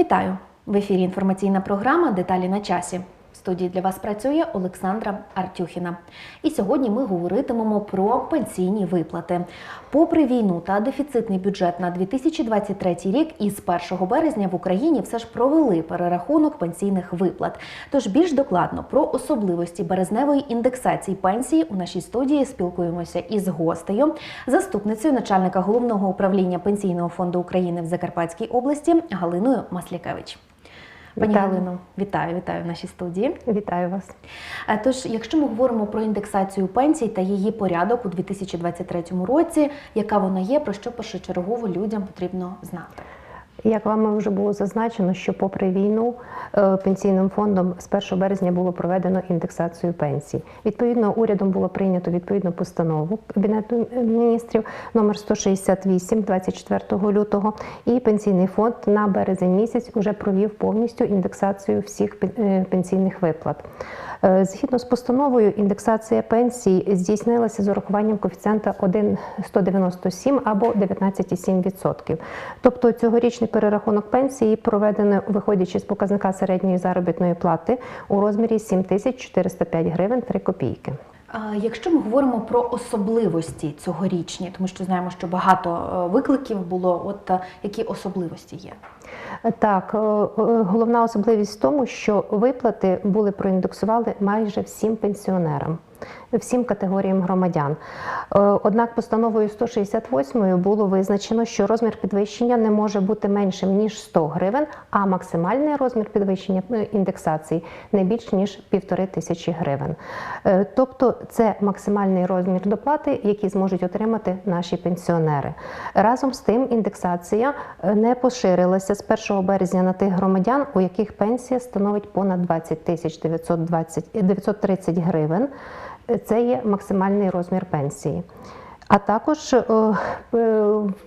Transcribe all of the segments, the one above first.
Вітаю! В ефірі інформаційна програма Деталі на часі. Студії для вас працює Олександра Артюхіна. І сьогодні ми говоритимемо про пенсійні виплати. Попри війну та дефіцитний бюджет на 2023 рік, із 1 березня в Україні все ж провели перерахунок пенсійних виплат. Тож більш докладно про особливості березневої індексації пенсії у нашій студії спілкуємося із гостею, заступницею начальника головного управління пенсійного фонду України в Закарпатській області Галиною Маслякевич. Пані. Галино, вітаю, вітаю в нашій студії. Вітаю вас. Е, Тож, якщо ми говоримо про індексацію пенсій та її порядок у 2023 році, яка вона є, про що першочергово людям потрібно знати? Як вам вже було зазначено, що попри війну е, пенсійним фондом з 1 березня було проведено індексацію пенсій. Відповідно, урядом було прийнято відповідну постанову Кабінету міністрів номер 168 24 лютого. І пенсійний фонд на березень місяць уже провів повністю індексацію всіх е, пенсійних виплат. Е, Згідно з постановою, індексація пенсій здійснилася з урахуванням коефіцієнта 1,197 або 19,7%. Тобто цьогорічний перерахунок пенсії проведено виходячи з показника середньої заробітної плати у розмірі 7405 гривень 3 копійки. Якщо ми говоримо про особливості цьогорічні, тому що знаємо, що багато е, викликів було, от е, які особливості є? Так, е, е, головна особливість в тому, що виплати були проіндексували майже всім пенсіонерам. Всім категоріям громадян. Е, Однак постановою 168 було визначено, що розмір підвищення не може бути меншим ніж 100 гривень, а максимальний розмір підвищення е, індексації не більш ніж півтори тисячі гривень. Е, Тобто це максимальний розмір доплати, який зможуть отримати наші пенсіонери. Разом з тим, індексація не поширилася з 1 березня на тих громадян, у яких пенсія становить понад 20 тисяч 920 930 гривень. Це є максимальний розмір пенсії. А також е, е,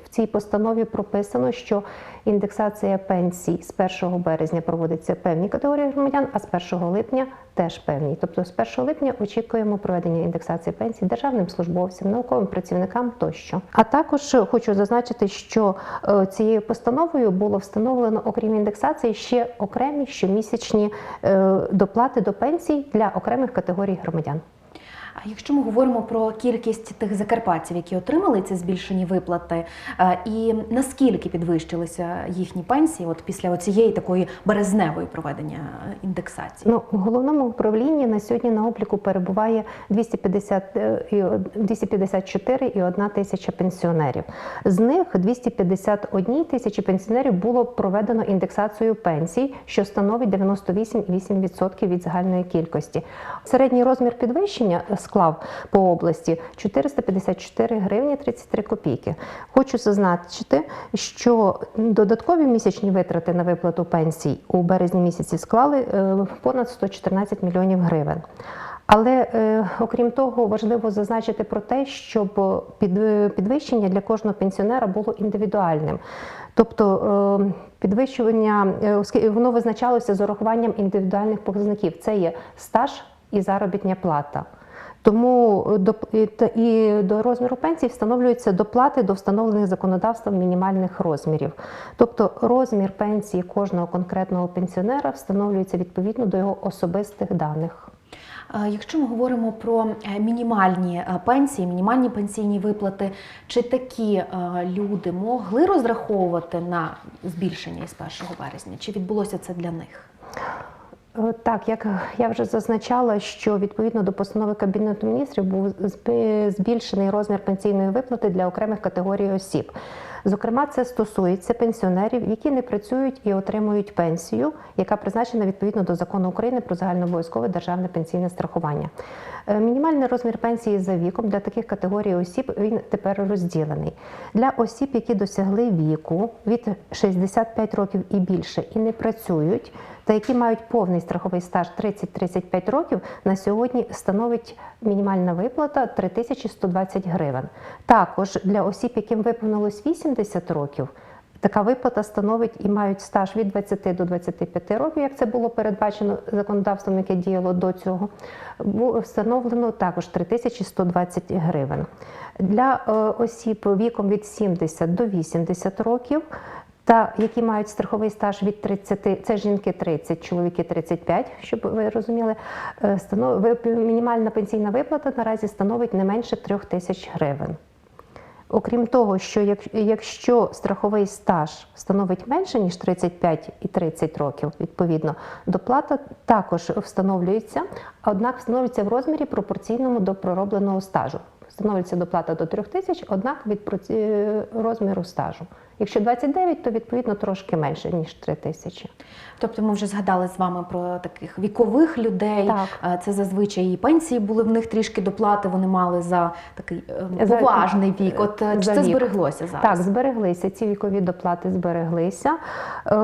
в цій постанові прописано, що індексація пенсій з 1 березня проводиться певні категорії громадян, а з 1 липня теж певні. Тобто з 1 липня очікуємо проведення індексації пенсій державним службовцям, науковим працівникам тощо. А також е, хочу зазначити, що цією постановою було встановлено, окрім індексації, ще окремі щомісячні доплати до пенсій для окремих категорій громадян. А якщо ми говоримо про кількість тих закарпатців, які отримали ці збільшені виплати, е, і наскільки підвищилися їхні пенсії, от після цієї такої березневої проведення е, індексації? Ну, в головному управлінні на сьогодні на обліку перебуває 250, е, і 254 і 1 тисяча пенсіонерів. З них 251 тисячі пенсіонерів було проведено індексацію пенсій, що становить 98,8% від загальної кількості. Середній розмір підвищення склав по області 454 гривні 33 копійки. Хочу зазначити, що додаткові місячні витрати на виплату пенсій у березні місяці склали е, понад 114 мільйонів гривень. Але е, окрім того, важливо зазначити про те, щоб е, підвищення для кожного пенсіонера було індивідуальним. Тобто оскільки воно визначалося з урахуванням індивідуальних показників. Це є стаж і заробітня плата. Тому е, до, і, до розміру пенсії встановлюються доплати до встановлених законодавством мінімальних розмірів. Тобто розмір пенсії кожного конкретного пенсіонера встановлюється відповідно до його особистих даних. Якщо ми говоримо про е, мінімальні е, пенсії, мінімальні пенсійні виплати, чи такі е, люди могли розраховувати на збільшення із 1 березня? Чи відбулося це для них? Е, Так, як я вже зазначала, що відповідно до постанови Кабінету міністрів був збільшений розмір пенсійної виплати для окремих категорій осіб. Зокрема, це стосується пенсіонерів, які не працюють і отримують пенсію, яка призначена відповідно до закону України про загальнообов'язкове державне пенсійне страхування. Е, Мінімальний розмір пенсії за віком для таких категорій осіб він тепер розділений. Для осіб, які досягли віку від 65 років і більше і не працюють, та які мають повний страховий стаж 30-35 років, на сьогодні становить мінімальна виплата 3120 гривень. Також для осіб, яким виповнилось 80 років, Така виплата становить і мають стаж від 20 до 25 років, як це було передбачено законодавством, яке діяло до цього. Встановлено також 3120 гривень. Для е, осіб віком від 70 до 80 років та які мають страховий стаж від 30, це жінки 30, чоловіки 35, щоб ви розуміли, е, станов- мінімальна пенсійна виплата наразі становить не менше 3 тисяч гривень. Окрім того, що як- якщо страховий стаж становить менше ніж 35 і 30 років, відповідно, доплата також встановлюється, однак встановлюється в розмірі пропорційному до проробленого стажу. Встановлюється доплата до 3 тисяч, однак від е, розміру стажу. Якщо 29, то відповідно трошки менше ніж 3 тисячі. Тобто ми вже згадали з вами про таких вікових людей. Так. Це зазвичай і пенсії були в них трішки доплати. Вони мали за такий е, За- поважний вік. От е, чи це вік. збереглося зараз? Так, збереглися. Ці вікові доплати збереглися. Е,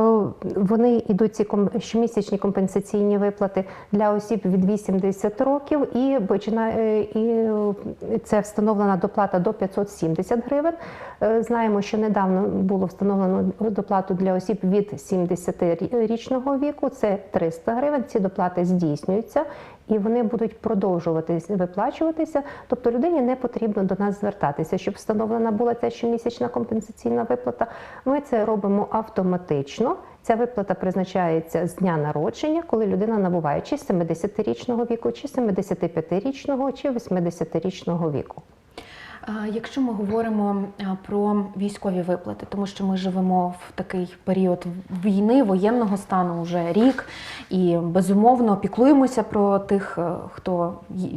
Вони йдуть ці щомісячні компенсаційні виплати для осіб від 80 років, і починає і це встановлена доплата до 570 гривень. Знаємо, що недавно було встановлено доплату для осіб від 70-річного віку. Це 300 гривень. Ці доплати здійснюються. І вони будуть продовжувати виплачуватися. Тобто людині не потрібно до нас звертатися, щоб встановлена була ця щомісячна компенсаційна виплата. Ми це робимо автоматично. Ця виплата призначається з дня народження, коли людина набуває чи 70-річного віку, чи 75-річного, чи 80-річного віку. Якщо ми говоримо про військові виплати, тому що ми живемо в такий період війни, воєнного стану вже рік, і безумовно піклуємося про тих, е, хто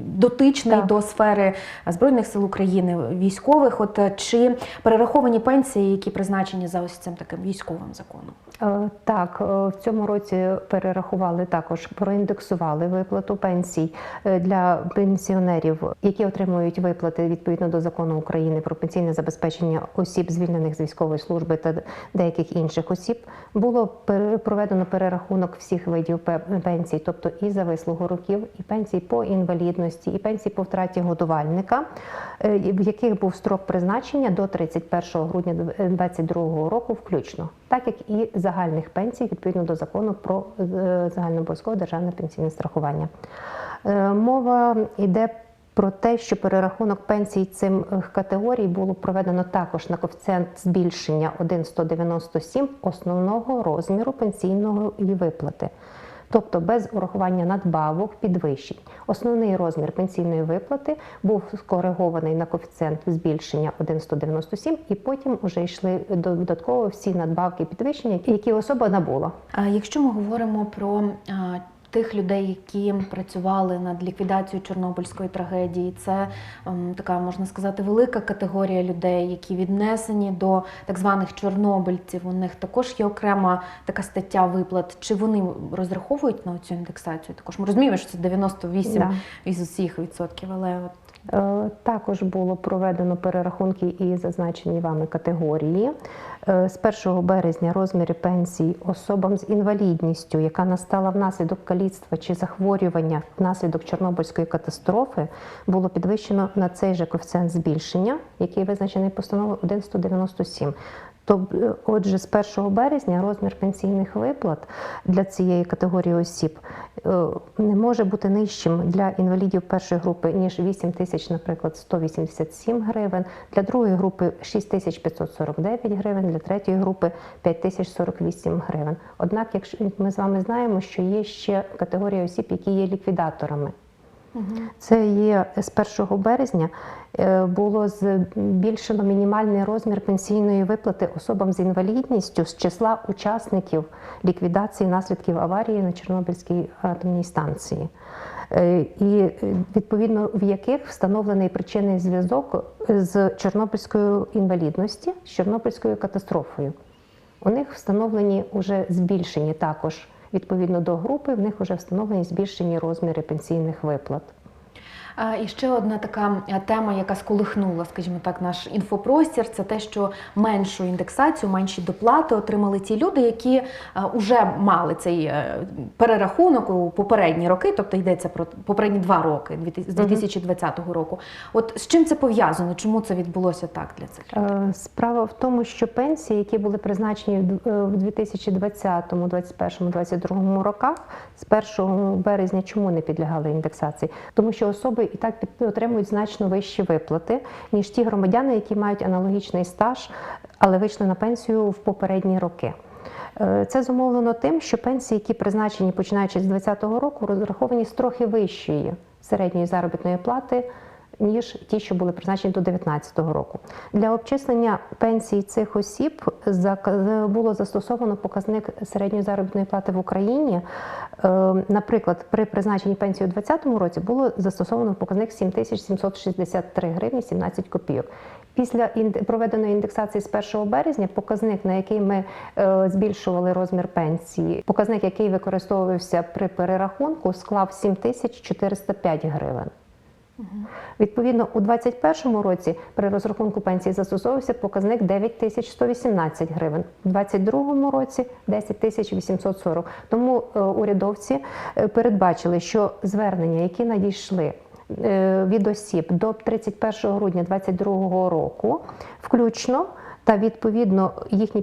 дотичний Так. до сфери збройних сил України, військових. От е, чи перераховані пенсії, які призначені за ось цим таким військовим законом? Е, Так, в цьому році перерахували також, проіндексували виплату пенсій для пенсіонерів, які отримують виплати відповідно до закону України про пенсійне забезпечення осіб, звільнених з військової служби та деяких інших осіб. Було проведено перерахунок всіх видів пенсій, тобто і за вислугу років, і пенсій по інвалідності, і пенсій по втраті годувальника, е, в яких був строк призначення до 31 грудня 2022 року, включно, так як і загальних пенсій відповідно до закону про е, загальнообов'язкове державне пенсійне страхування. Е, Мова йде про те, що перерахунок пенсій цим е, категорій було проведено також на коефіцієнт збільшення 1,197 основного розміру пенсійної виплати. Тобто без урахування надбавок, підвищень. Основний розмір пенсійної виплати був скоригований на коефіцієнт збільшення 1,197 і потім вже йшли додатково всі надбавки підвищення, які особа набула. Якщо ми говоримо про тих людей, які працювали над ліквідацією Чорнобильської трагедії, це ем, така можна сказати велика категорія людей, які віднесені до так званих чорнобильців. У них також є окрема така стаття виплат. Чи вони розраховують на цю індексацію? Також ми розуміємо, що це 98 Да. із усіх відсотків, але от Е, Також було проведено перерахунки і зазначені вами категорії. Е, З 1 березня розміри пенсій особам з інвалідністю, яка настала внаслідок каліцтва чи захворювання внаслідок Чорнобильської катастрофи, було підвищено на цей же коефіцієнт збільшення, який визначений постановою 1,197. Тоб- Отже, з 1 березня розмір пенсійних виплат для цієї категорії осіб е, не може бути нижчим для інвалідів першої групи, ніж 8 тисяч, наприклад, 187 гривень, для другої групи 6 тисяч 549 гривень, для третьої групи 5 тисяч 48 гривень. Однак, якщо ми з вами знаємо, що є ще категорія осіб, які є ліквідаторами. Це є з 1 березня е, було збільшено мінімальний розмір пенсійної виплати особам з інвалідністю з числа учасників ліквідації наслідків аварії на Чорнобильській атомній станції. Е, І е, відповідно в яких встановлений причинний зв'язок з Чорнобильською інвалідності, з Чорнобильською катастрофою. У них встановлені вже збільшені також відповідно до групи, в них вже встановлені збільшені розміри пенсійних виплат. І ще одна така е, тема, яка сколихнула, скажімо так, наш інфопростір, це те, що меншу індексацію, менші доплати отримали ті люди, які вже мали цей е, перерахунок у попередні роки, тобто йдеться про попередні два роки, з 2020 року. От з чим це пов'язано? Чому це відбулося так для цих людей? Е, Справа в тому, що пенсії, які були призначені е, в 2020, 2021, 2022 роках, з 1 березня чому не підлягали індексації? Тому що особи, умови і так отримують значно вищі виплати, ніж ті громадяни, які мають аналогічний стаж, але вийшли на пенсію в попередні роки. Е, Це зумовлено тим, що пенсії, які призначені починаючи з 2020 року, розраховані з трохи вищої середньої заробітної плати. Ніж ті, що були призначені до 2019 року, для обчислення пенсій цих осіб було застосовано показник середньої заробітної плати в Україні. Е, Наприклад, при призначенні пенсії у 2020 році було застосовано показник 7763 гривні 17 копійок. Після проведеної індексації з 1 березня показник, на який ми е, збільшували розмір пенсії, показник, який використовувався при перерахунку, склав 7405 гривень. Відповідно, у 2021 році при розрахунку пенсії застосовувався показник 9118 гривень, у 2022 році 10840. Тому е, урядовці е, передбачили, що звернення, які надійшли е, від осіб до 31 грудня 2022 року, включно та відповідно їхні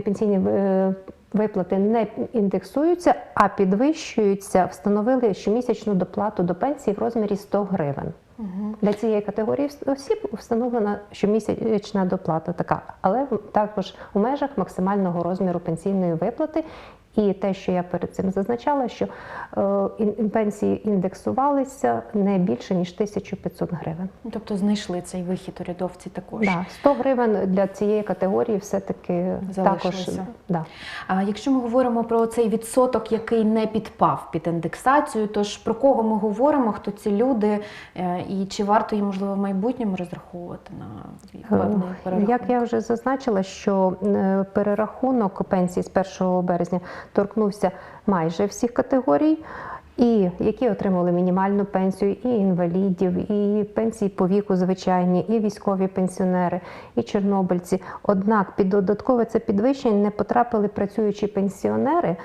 пенсійні виплати не індексуються, а підвищуються, встановили щомісячну доплату до пенсії в розмірі 100 гривень. Для цієї категорії осіб встановлена щомісячна доплата така, але також у межах максимального розміру пенсійної виплати. І те, що я перед цим зазначала, що е, пенсії індексувалися не більше ніж 1500 гривень. Тобто знайшли цей вихід урядовці також. Да, 100 гривень для цієї категорії все-таки також. Да. А якщо ми говоримо про цей відсоток, який не підпав під індексацію, то ж про кого ми говоримо, хто ці люди, е, і чи варто їм можливо в майбутньому розраховувати на певний Е, перерахунок? Як я вже зазначила, що перерахунок пенсії з 1 березня торкнувся майже всіх категорій. І які отримали мінімальну пенсію, і інвалідів, і пенсії по віку звичайні, і військові пенсіонери, і чорнобильці. Однак під додаткове це підвищення не потрапили працюючі пенсіонери.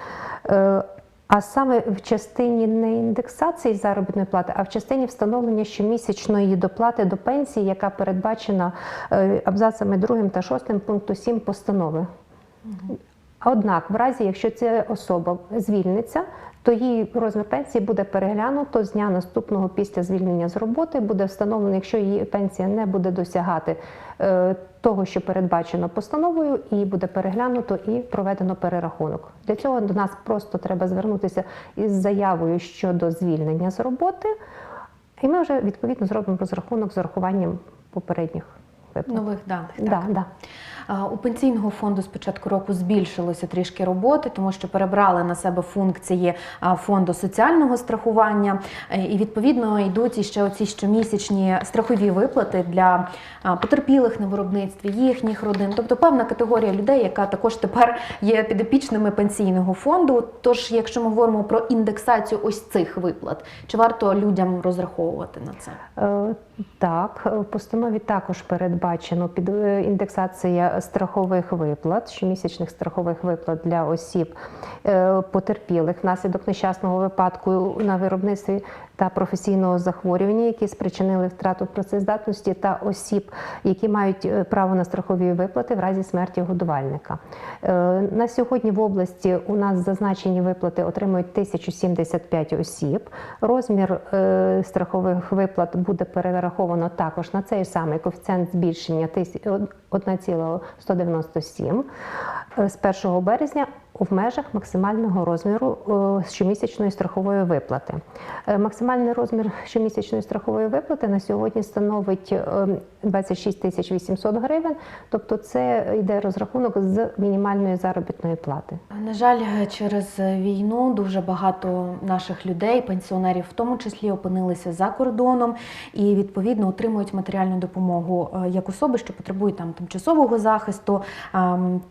е, А саме в частині не індексації заробітної плати, а в частині встановлення щомісячної доплати до пенсії, яка передбачена е, абзацами 2 та 6 пункту 7 постанови. Однак, в разі, якщо ця особа звільниться, то її розмір пенсії буде переглянуто з дня наступного після звільнення з роботи. Буде встановлено, якщо її пенсія не буде досягати е, того, що передбачено постановою, і буде переглянуто і проведено перерахунок. Для цього до нас просто треба звернутися із заявою щодо звільнення з роботи, і ми вже відповідно зробимо розрахунок з урахуванням попередніх виплат. нових даних. Так. Да, да. У пенсійного фонду з початку року збільшилося трішки роботи, тому що перебрали на себе функції фонду соціального страхування, Е, і відповідно йдуть іще оці щомісячні страхові виплати для потерпілих на виробництві, їхніх родин, тобто певна категорія людей, яка також тепер є підопічними пенсійного фонду. Тож, якщо ми говоримо про індексацію ось цих виплат, чи варто людям розраховувати на це? Е, Так, е, в постанові також передбачено під е, індексація страхових виплат, щомісячних страхових виплат для осіб е, потерпілих внаслідок нещасного випадку на виробництві та професійного захворювання, які спричинили втрату працездатності, та осіб, які мають е, право на страхові виплати в разі смерті годувальника. Е, На сьогодні в області у нас зазначені виплати отримують 1075 осіб. Розмір е, страхових виплат буде перераховано також на цей самий коефіцієнт збільшення тисяч- 1,197 е, з 1 березня в межах максимального розміру е, щомісячної страхової виплати. Е, Максимальний розмір щомісячної страхової виплати на сьогодні становить е, 26 тисяч 800 гривень, тобто це йде розрахунок з мінімальної заробітної плати. На жаль, через війну дуже багато наших людей, пенсіонерів, в тому числі, опинилися за кордоном і відповідно отримують матеріальну допомогу е, як особи, що потребують там тимчасового захисту.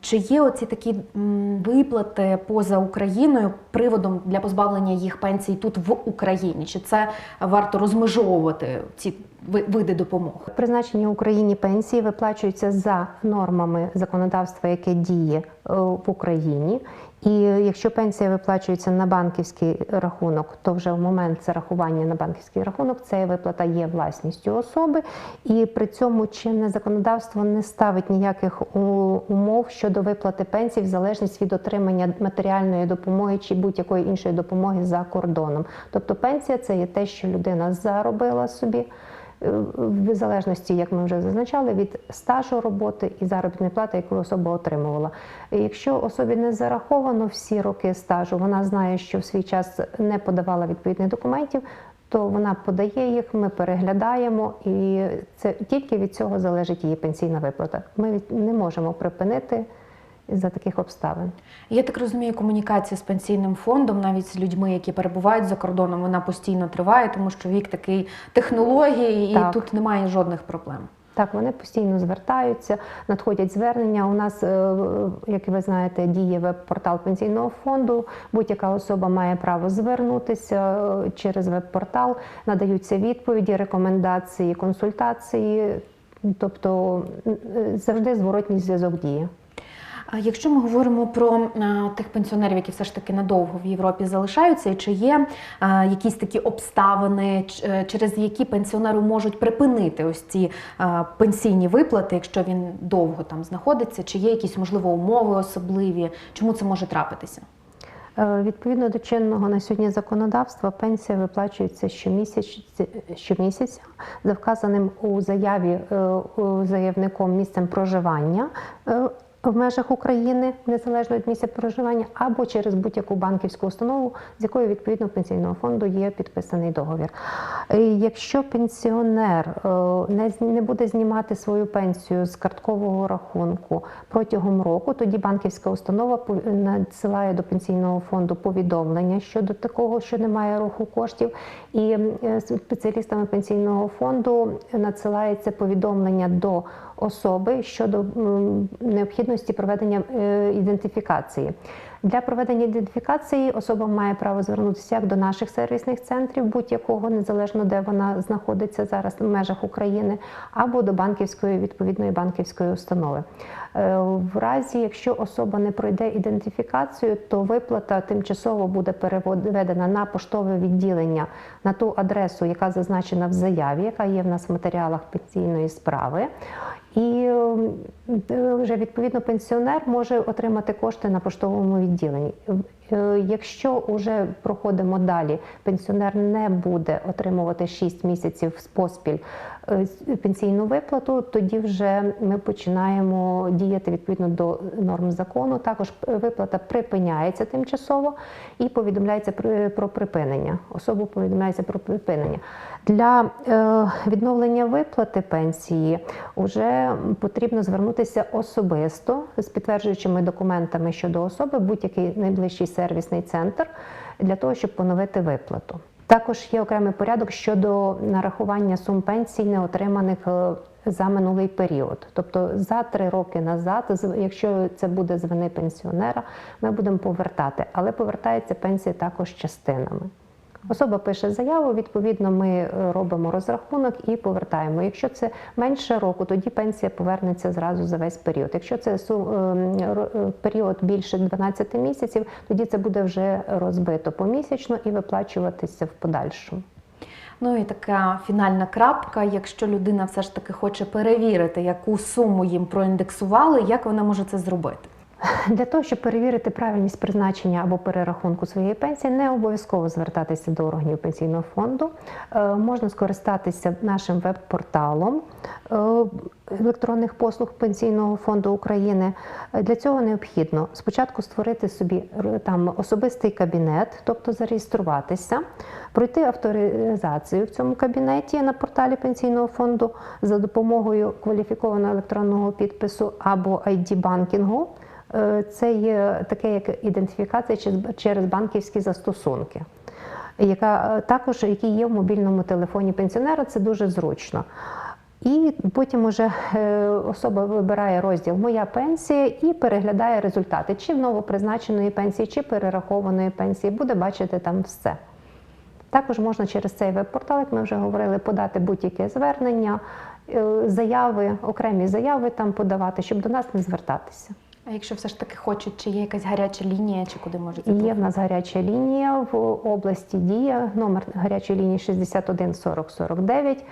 Чи є оці такі м, виплати поза Україною приводом для позбавлення їх пенсій тут в Україні? Чи це варто розмежовувати ці види допомоги? Призначені Україні пенсії виплачуються за нормами законодавства, яке діє е, в Україні. І якщо пенсія виплачується на банківський рахунок, то вже в момент зарахування на банківський рахунок ця виплата є власністю особи, і при цьому чинне законодавство не ставить ніяких умов щодо виплати пенсій в залежність від отримання матеріальної допомоги чи будь-якої іншої допомоги за кордоном. Тобто пенсія це є те, що людина заробила собі. Е, В залежності, як ми вже зазначали, від стажу роботи і заробітної плати, яку особа отримувала. Якщо особі не зараховано всі роки стажу, вона знає, що в свій час не подавала відповідних документів, то вона подає їх, ми переглядаємо, і це тільки від цього залежить її пенсійна виплата. Ми не можемо припинити за таких обставин. Я так розумію, комунікація з пенсійним фондом, навіть з людьми, які перебувають за кордоном, вона постійно триває, тому що вік такий технології, і Так. тут немає жодних проблем. Так, вони постійно звертаються, надходять звернення. У нас, е, як ви знаєте, діє веб-портал пенсійного фонду. Будь-яка особа має право звернутися е, через веб-портал, надаються відповіді, рекомендації, консультації. Тобто е, завжди зворотній зв'язок діє. Якщо ми говоримо про е, тих пенсіонерів, які все ж таки надовго в Європі залишаються, і чи є е, якісь такі обставини, е, через які пенсіонеру можуть припинити ось ці пенсійні виплати, якщо він довго там знаходиться, чи є якісь можливо умови особливі, чому це може трапитися? Відповідно до чинного на сьогодні законодавства, пенсія виплачується щомісяць, щомісяця за вказаним у заяві у заявником місцем проживання в межах України, незалежно від місця проживання, або через будь-яку банківську установу, з якою відповідно пенсійного фонду є підписаний договір. Якщо пенсіонер е, не, буде знімати свою пенсію з карткового рахунку протягом року, тоді банківська установа надсилає до пенсійного фонду повідомлення щодо такого, що немає руху коштів, і е, спеціалістами пенсійного фонду надсилається повідомлення до особи щодо необхідності проведення е, ідентифікації. Для проведення ідентифікації особа має право звернутися як до наших сервісних центрів, будь-якого незалежно де вона знаходиться зараз в межах України, або до банківської відповідної банківської установи. Е, В разі, якщо особа не пройде ідентифікацію, то виплата тимчасово буде переведена на поштове відділення на ту адресу, яка зазначена в заяві, яка є в нас в матеріалах пенсійної справи. І е, вже відповідно пенсіонер може отримати кошти на поштовому відділенні. Е, Якщо вже проходимо далі, пенсіонер не буде отримувати 6 місяців поспіль е, пенсійну виплату, тоді вже ми починаємо діяти відповідно до норм закону. Також е, виплата припиняється тимчасово і повідомляється про припинення. Особу повідомляється про припинення. Для е, відновлення виплати пенсії вже потрібно звернутися особисто з підтверджуючими документами щодо особи, будь-який найближчий сервісний центр для того, щоб поновити виплату. Також є окремий порядок щодо нарахування сум пенсій, не отриманих е, за минулий період. Тобто за три роки назад, якщо це буде з вини пенсіонера, ми будемо повертати, але повертається пенсія також частинами. Особа пише заяву, відповідно, ми е, робимо розрахунок і повертаємо. Якщо це менше року, тоді пенсія повернеться зразу за весь період. Якщо це е, е, період більше 12 місяців, тоді це буде вже розбито помісячно і виплачуватися в подальшому. Ну і така фінальна крапка. Якщо людина все ж таки хоче перевірити, яку суму їм проіндексували, як вона може це зробити? Для того, щоб перевірити правильність призначення або перерахунку своєї пенсії, не обов'язково звертатися до органів пенсійного фонду. Е, Можна скористатися нашим веб-порталом е, електронних послуг Пенсійного фонду України. Е, Для цього необхідно спочатку створити собі там особистий кабінет, тобто зареєструватися, пройти авторизацію в цьому кабінеті на порталі Пенсійного фонду за допомогою кваліфікованого електронного підпису або ID-банкінгу. Е, Це є таке як ідентифікація через- банківські застосунки, яка е, також які є в мобільному телефоні пенсіонера. Це дуже зручно. І потім уже е, особа вибирає розділ Моя пенсія і переглядає результати чи новопризначеної пенсії, чи перерахованої пенсії. Буде бачити там все. Також можна через цей веб-портал, як ми вже говорили, подати будь-яке звернення, е, заяви, окремі заяви там подавати, щоб до нас не звертатися. А якщо все ж таки хочуть, чи є якась гаряча лінія, чи куди можуть Є в нас гаряча лінія в області дія, номер гарячої лінії 61 40 49.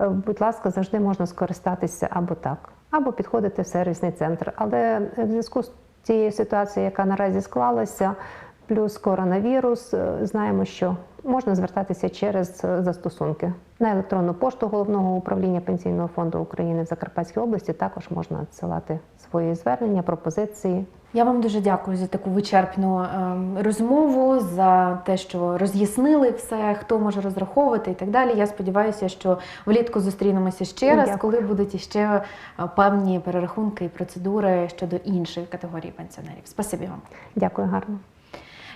Е, Будь ласка, завжди можна скористатися або так, або підходити в сервісний центр. Але в зв'язку з цією ситуацією, яка наразі склалася, плюс коронавірус, е, знаємо, що можна звертатися через е, застосунки на електронну пошту головного управління пенсійного фонду України в Закарпатській області. Також можна надсилати свої звернення, пропозиції. Я вам дуже дякую за таку вичерпну ем, розмову, за те, що роз'яснили все, хто може розраховувати і так далі. Я сподіваюся, що влітку зустрінемося ще раз, Дякую. коли будуть іще е, певні перерахунки і процедури щодо іншої категорії пенсіонерів. Спасибі вам. Дякую гарно.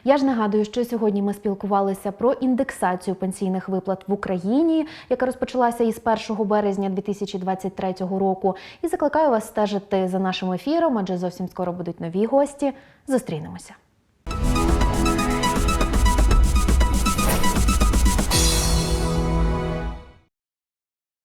Я ж нагадую, що сьогодні ми спілкувалися про індексацію пенсійних виплат в Україні, яка розпочалася із 1 березня 2023 року. І закликаю вас стежити за нашим ефіром, адже зовсім скоро будуть нові гості. Зустрінемося.